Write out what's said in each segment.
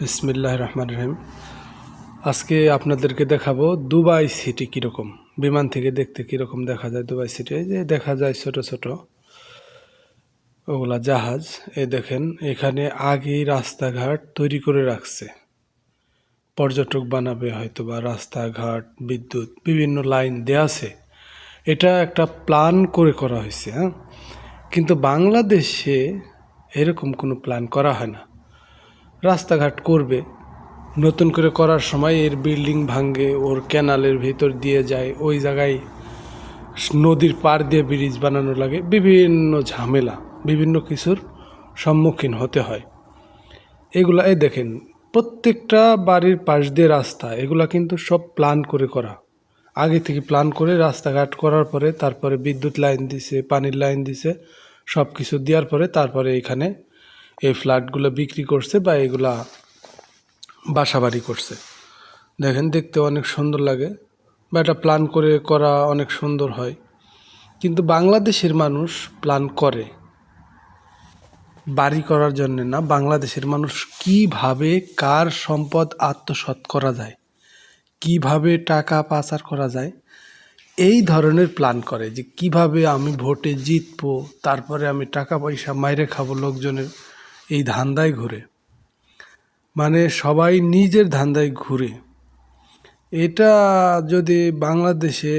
বিসমিল্লাহ রহমান রহিম আজকে আপনাদেরকে দেখাবো দুবাই সিটি কীরকম, বিমান থেকে দেখতে কীরকম দেখা যায় দুবাই সিটি। যে দেখা যায় ছোট ছোট ওগুলা জাহাজ, এই দেখেন এখানে আগেই রাস্তাঘাট তৈরি করে রাখছে। পর্যটক বানাবে হয়তো বা রাস্তাঘাট, বিদ্যুৎ, বিভিন্ন লাইন দেয়া আছে। এটা একটা প্ল্যান করে করা হয়েছে হ্যাঁ? কিন্তু বাংলাদেশে এরকম কোনো প্ল্যান করা হয় না। রাস্তাঘাট করবে। নতুন করে করার সময় এর বিল্ডিং ভাঙ্গে ওর ক্যানালের ভিতর দিয়ে যায়। ওই জায়গায় নদীর পার দিয়ে ব্রিজ বানানো লাগে। বিভিন্ন ঝামেলা, বিভিন্ন কিছুর সম্মুখীন হতে হয়। এগুলা, এই দেখেন, প্রত্যেকটা বাড়ির পাশ দিয়ে রাস্তা, এগুলা কিন্তু সব প্ল্যান করে করা। আগে থেকে প্ল্যান করে রাস্তাঘাট করার পরে তারপরে বিদ্যুৎ লাইন দিছে, পানির লাইন দিছে সব কিছু দেওয়ার পরে তারপরে এখানে এই ফ্ল্যাটগুলো বিক্রি করছে বা এগুলা বাসাবাড়ি করছে। দেখেন, দেখতে অনেক সুন্দর লাগে বা এটা প্ল্যান করে করা অনেক সুন্দর হয়। কিন্তু বাংলাদেশের মানুষ প্ল্যান করে বাড়ি করার জন্য না, বাংলাদেশের মানুষ কীভাবে কার সম্পদ আত্মসাৎ করা যায়, কীভাবে টাকা পাচার করা যায়, এই ধরনের প্ল্যান করে যে কীভাবে আমি ভোটে জিতবো, তারপরে আমি টাকা পয়সা মাইরে খাব লোকজনের। এই ধান্দায় ঘুরে। মানে সবাই নিজের ধান্দায় ঘুরে। এটা যদি বাংলাদেশে,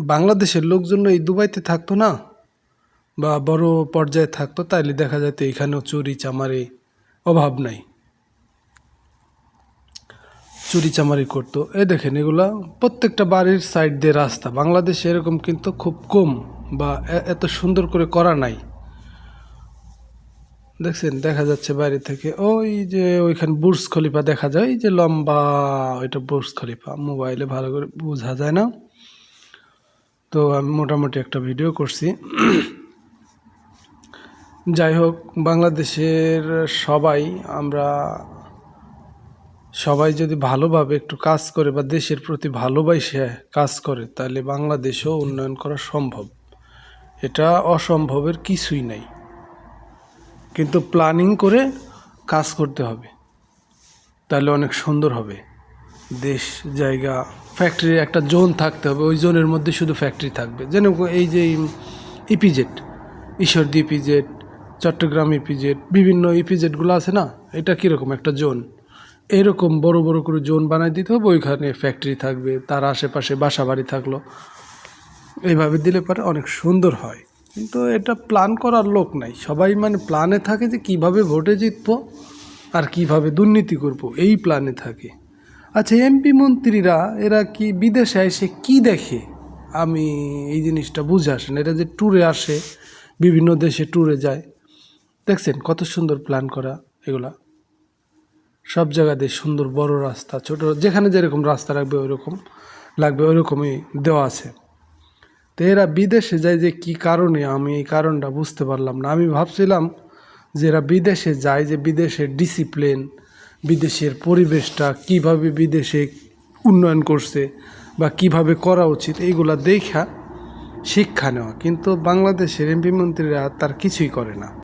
বাংলাদেশের লোকজন এই দুবাইতে থাকতো না, বা বড় পর্যায়ে থাকতো, তাইলে দেখা যেত এখানেও চুরি চামারি অভাব নাই। চুরি চামারি করতো। এই দেখেন এগুলা প্রত্যেকটা বাড়ির সাইড দিয়ে রাস্তা। বাংলাদেশে এরকম কিন্তু খুব কম, বা এত সুন্দর করে করা নাই। দেখছেন, দেখা যাচ্ছে বাইরে থেকে, ওই যে ওইখানে বুর্জ খলিফা দেখা যায় যে লম্বা ওইটা বুর্জ খলিফা, মোবাইলে ভালো করে বোঝা যায় না। তো আমি মোটামুটি একটা ভিডিও করছি। যাই হোক, বাংলাদেশের সবাই, আমরা সবাই যদি ভালোভাবে একটু কাজ করে বা দেশের প্রতি ভালোবাসে কাজ করে, তাহলে বাংলাদেশেও উন্নয়ন করা সম্ভব। এটা অসম্ভবের কিছুই নাই। কিন্তু প্ল্যানিং করে কাজ করতে হবে। তাহলে অনেক সুন্দর হবে। দেশ, জায়গা ফ্যাক্টরি একটা জোন থাকতে হবে। ওই জোনের মধ্যে শুধু ফ্যাক্টরি থাকবে। যেন এই যে EPZ Ishwardi EPZ Chattogram EPZ বিভিন্ন ইপিজেডগুলো আছে না? এটা কীরকম একটা জোন? এরকম বড় বড় করে জোন বানাই দিতে হবে। ওইখানে ফ্যাক্টরি থাকবে, তার আশেপাশে বাসা বাড়ি থাকল। এইভাবে দিলে পরে অনেক সুন্দর হয়। কিন্তু এটা প্ল্যান করার লোক নাই। সবাই মানে প্ল্যানে থাকে যে কীভাবে ভোটে জিতবো আর কীভাবে দুর্নীতি করব, এই প্ল্যানে থাকে। আচ্ছা এমপি মন্ত্রীরা, এরা কি বিদেশে এসে কি দেখে? আমি এই জিনিসটা বুঝে আসেন এরা যে ট্যুরে আসে, বিভিন্ন দেশে ট্যুরে যায়। দেখছেন কত সুন্দর প্ল্যান করা এগুলা। সব জায়গাতে সুন্দর বড় রাস্তা, ছোট, যেখানে যেরকম রাস্তা রাখবে ওইরকম, লাগবে ওইরকমই দেওয়া আছে। তো এরা বিদেশে যায় যে কি কারণে? আমি এই কারণটা বুঝতে পারলাম না। আমি ভাবছিলাম যে এরা বিদেশে যায় যে বিদেশের ডিসিপ্লিন বিদেশের পরিবেশটা, কীভাবে বিদেশে উন্নয়ন করছে বা কীভাবে করা উচিত, এইগুলা দেখা, শিক্ষা নেওয়া। কিন্তু বাংলাদেশের এমপি মন্ত্রীরা তার কিছুই করে না।